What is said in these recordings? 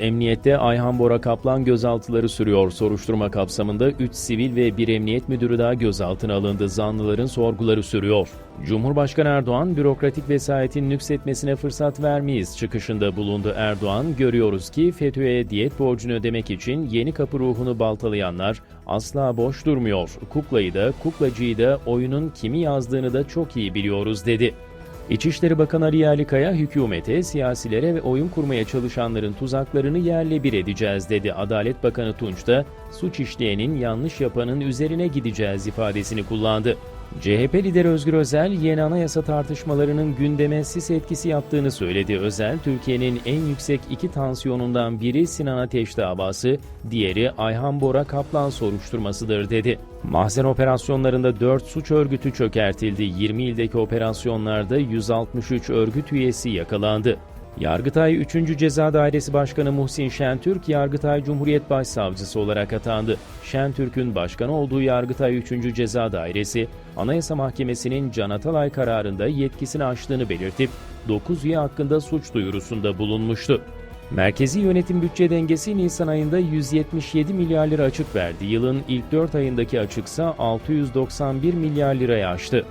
Emniyette Ayhan Bora Kaplan gözaltıları sürüyor. Soruşturma kapsamında 3 sivil ve 1 emniyet müdürü daha gözaltına alındı. Zanlıların sorguları sürüyor. Cumhurbaşkanı Erdoğan, bürokratik vesayetin nüksetmesine fırsat vermeyiz çıkışında bulundu Erdoğan. Görüyoruz ki FETÖ'ye diyet borcunu ödemek için yeni kapı ruhunu baltalayanlar asla boş durmuyor. Kuklayı da, kuklacıyı da, oyunun kimi yazdığını da çok iyi biliyoruz dedi. İçişleri Bakanı Ali Yerlikaya hükümete, siyasilere ve oyun kurmaya çalışanların tuzaklarını yerle bir edeceğiz dedi. Adalet Bakanı Tunç da suç işleyenin yanlış yapanın üzerine gideceğiz ifadesini kullandı. CHP lideri Özgür Özel, yeni anayasa tartışmalarının gündeme sis etkisi yaptığını söyledi. Özel, Türkiye'nin en yüksek iki tansiyonundan biri Sinan Ateş davası, diğeri Ayhan Bora Kaplan soruşturmasıdır dedi. Mahzen operasyonlarında 4 suç örgütü çökertildi. 20 ildeki operasyonlarda 163 örgüt üyesi yakalandı. Yargıtay 3. Ceza Dairesi Başkanı Muhsin Şentürk, Yargıtay Cumhuriyet Başsavcısı olarak atandı. Şentürk'ün başkan olduğu Yargıtay 3. Ceza Dairesi, Anayasa Mahkemesi'nin Can Atalay kararında yetkisini aştığını belirtip 9 üye hakkında suç duyurusunda bulunmuştu. Merkezi yönetim bütçe dengesi Nisan ayında 177 milyar lira açık verdi. Yılın ilk 4 ayındaki açıksa 691 milyar liraya aştı.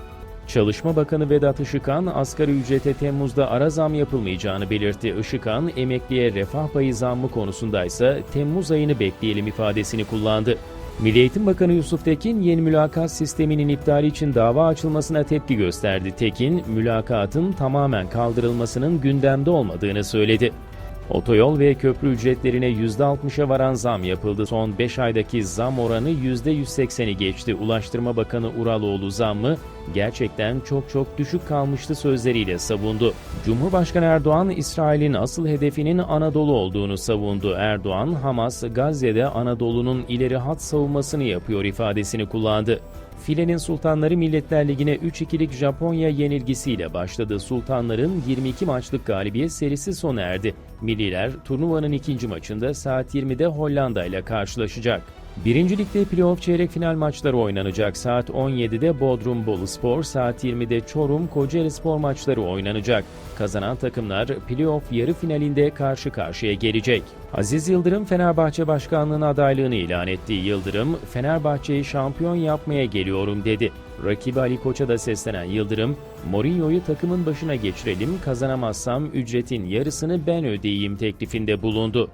Çalışma Bakanı Vedat Işıkhan, asgari ücrete Temmuz'da ara zam yapılmayacağını belirtti. Işıkhan, emekliye refah payı zammı konusundaysa Temmuz ayını bekleyelim ifadesini kullandı. Milli Eğitim Bakanı Yusuf Tekin, yeni mülakat sisteminin iptali için dava açılmasına tepki gösterdi. Tekin, mülakatın tamamen kaldırılmasının gündemde olmadığını söyledi. Otoyol ve köprü ücretlerine %60'a varan zam yapıldı. Son 5 aydaki zam oranı %180'i geçti. Ulaştırma Bakanı Uraloğlu zammı gerçekten çok çok düşük kalmıştı sözleriyle savundu. Cumhurbaşkanı Erdoğan, İsrail'in asıl hedefinin Anadolu olduğunu savundu. Erdoğan, Hamas, Gazze'de Anadolu'nun ileri hat savunmasını yapıyor ifadesini kullandı. Filenin Sultanları Milletler Ligi'ne 3-2'lik Japonya yenilgisiyle başladı. Sultanların 22 maçlık galibiyet serisi sona erdi. Milliler turnuvanın ikinci maçında saat 20'de Hollanda ile karşılaşacak. Birinci Lig'de playoff çeyrek final maçları oynanacak. Saat 17'de Bodrum Boluspor, saat 20'de Çorum Kocaeli Spor maçları oynanacak. Kazanan takımlar playoff yarı finalinde karşı karşıya gelecek. Aziz Yıldırım Fenerbahçe başkanlığına adaylığını ilan etti. Yıldırım, Fenerbahçe'yi şampiyon yapmaya geliyorum dedi. Rakibi Ali Koç'a da seslenen Yıldırım, Mourinho'yu takımın başına geçirelim, kazanamazsam ücretin yarısını ben ödeyeyim teklifinde bulundu.